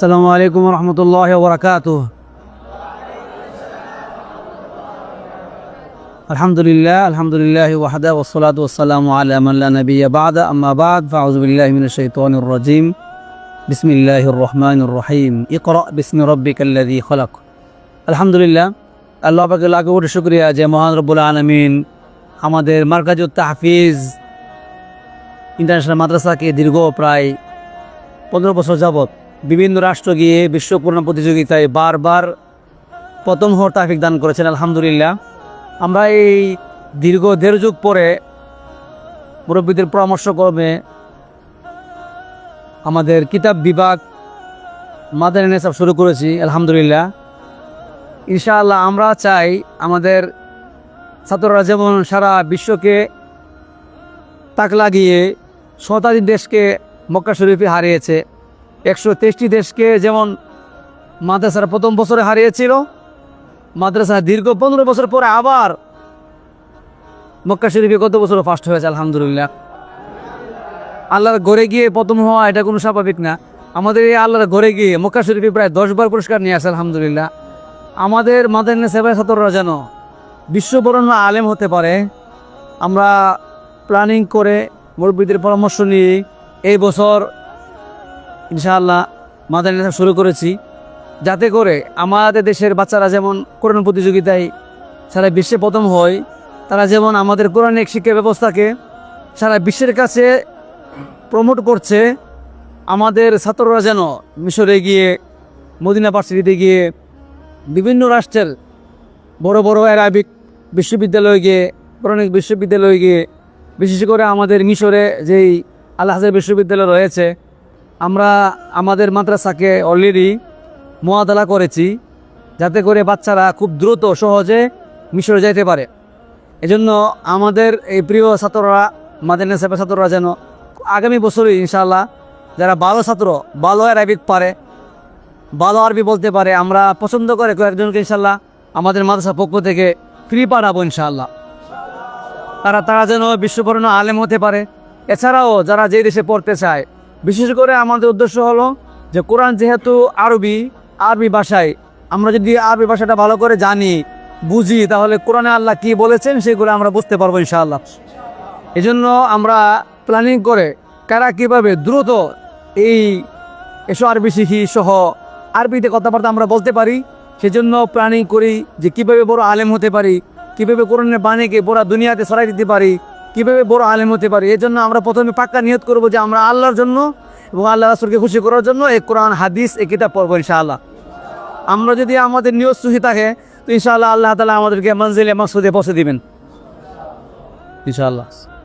আসসালামু আলাইকুম রহমতুল্লাহ বরাকাত আলহামদুলিল্লাহ আলহামদুলিল্লাহ ওয়াহাদা ওসলাত ওসালাম আলহামল্লা নবী আবাদ আম্মাবাদ ফাউজবিল্লাহ শৈতানুর রজিম। বিসমিল্লাহ রহমানুর রহিম। ইকর বিসমি রব্বিকাল্লাদি খলক। আলহামদুলিল্লাহ, আল্লাহ পাকে লাখ কোটি শুক্রিয়া যে মহান রব্বুল আলমিন আমাদের মার্কাজুত তাহফিজ ইন্টারন্যাশনাল মাদ্রাসাকে দীর্ঘ প্রায় পনেরো বছর যাবত বিভিন্ন রাষ্ট্র গিয়ে বিশ্বপূর্ণ প্রতিযোগিতায় বারবার প্রথম হওয়ার তাফিক দান করেছেন, আলহামদুলিল্লাহ। আমরা এই দীর্ঘ দেড় যুগ পরে মুরব্বীদের পরামর্শক্রমে আমাদের কিতাব বিভাগ মাদার নেসাব শুরু করেছি, আলহামদুলিল্লাহ। ইনশাআল্লাহ আমরা চাই আমাদের ছাত্ররা যেমন সারা বিশ্বকে তাক লাগিয়ে শতাধিক দেশকে মক্কা শরীফে হারিয়েছে একশো তেইশটি দেশকে যেমন মাদ্রাসার প্রথম বছরে হারিয়েছিল মাদ্রাসা দীর্ঘ পনেরো বছর পরে আবার মক্কা শরীফে কত বছর ফার্স্ট হয়েছে, আলহামদুলিল্লাহ। আল্লাহর ঘরে গিয়ে প্রথম হওয়া এটা কোনো স্বাভাবিক না। আমাদের এই আল্লাহর ঘরে গিয়ে মক্কা শরীফে প্রায় দশবার পুরস্কার নিয়ে আসে, আলহামদুলিল্লাহ। আমাদের মাদারিনা সেবায় ছাত্ররা যেন বিশ্ববরণ্য আলেম হতে পারে, আমরা প্ল্যানিং করে মুরব্বীদের পরামর্শ নিয়ে এই বছর ইনশাআল্লাহ মাদারিনা শুরু করেছি। যাতে করে আমাদের দেশের বাচ্চারা যেমন কোরআন প্রতিযোগিতায় সারা বিশ্বে প্রথম হয়, তারা যেমন আমাদের কোরআনিক শিক্ষা ব্যবস্থাকে সারা বিশ্বের কাছে প্রমোট করছে, আমাদের ছাত্ররা যেন মিশরে গিয়ে, মদিনা ভার্সিটিতে গিয়ে বিভিন্ন রাষ্ট্রের বড় বড় অ্যারাবিক বিশ্ববিদ্যালয়ে গিয়ে, কোরআনিক বিশ্ববিদ্যালয়ে গিয়ে, বিশেষ করে আমাদের মিশরে যেই আল হাজার বিশ্ববিদ্যালয় রয়েছে আমরা আমাদের মাদ্রাসাকে অলরেডি মোয়াদলা করেছি যাতে করে বাচ্চারা খুব দ্রুত সহজে মিশরে যাইতে পারে। এজন্য আমাদের এই প্রিয় ছাত্ররা, মাদানা ছাত্ররা যেন আগামী বছরই ইনশাল্লাহ যারা ভালো ছাত্র, ভালো অ্যারাবিক পারে, ভালো আরবি বলতে পারে, আমরা পছন্দ করে কয়েকজনকে ইনশাল্লাহ আমাদের মাদ্রাসা পক্ষ থেকে ফ্রি পাঠাবো ইনশাল্লাহ তারা তারা যেন বিশ্বপূর্ণ আলেম হতে পারে। এছাড়াও যারা যে দেশে পড়তে চায় বিশেষ করে আমাদের উদ্দেশ্য হলো যে কোরআন যেহেতু আরবি আরবি ভাষায়, আমরা যদি আরবি ভাষাটা ভালো করে জানি, বুঝি, তাহলে কোরআনে আল্লাহ কি বলেছেন সেগুলো আমরা বুঝতে পারব ইনশাআল্লাহ। এই জন্য আমরা প্ল্যানিং করে কারা কীভাবে দ্রুত এই এসো আরবি শিখি সহ আরবিতে কথাবার্তা আমরা বলতে পারি, সেজন্য প্ল্যানিং করি যে কীভাবে বড় আলেম হতে পারি, কীভাবে কোরআনের বাণীকে পুরা দুনিয়াতে ছড়াই দিতে পারি কীভাবে বড় আলেম হতে পারি? এই জন্য আমরা প্রথমে পাক্কা নিয়ত করব যে আমরা আল্লাহর জন্য এবং আল্লাহ রাসুলকে খুশি করার জন্য এই কোরআন, হাদিস, এই কিতাব পড়ব ইনশাআল্লাহ। আমরা যদি আমাদের নিয়ত সুখী থাকে, তো ইনশাআল্লাহ আল্লাহ তালা আমাদেরকে মঞ্জিলে মাসুদে পৌঁছে দিবেন। ইনশাআল্লাহ।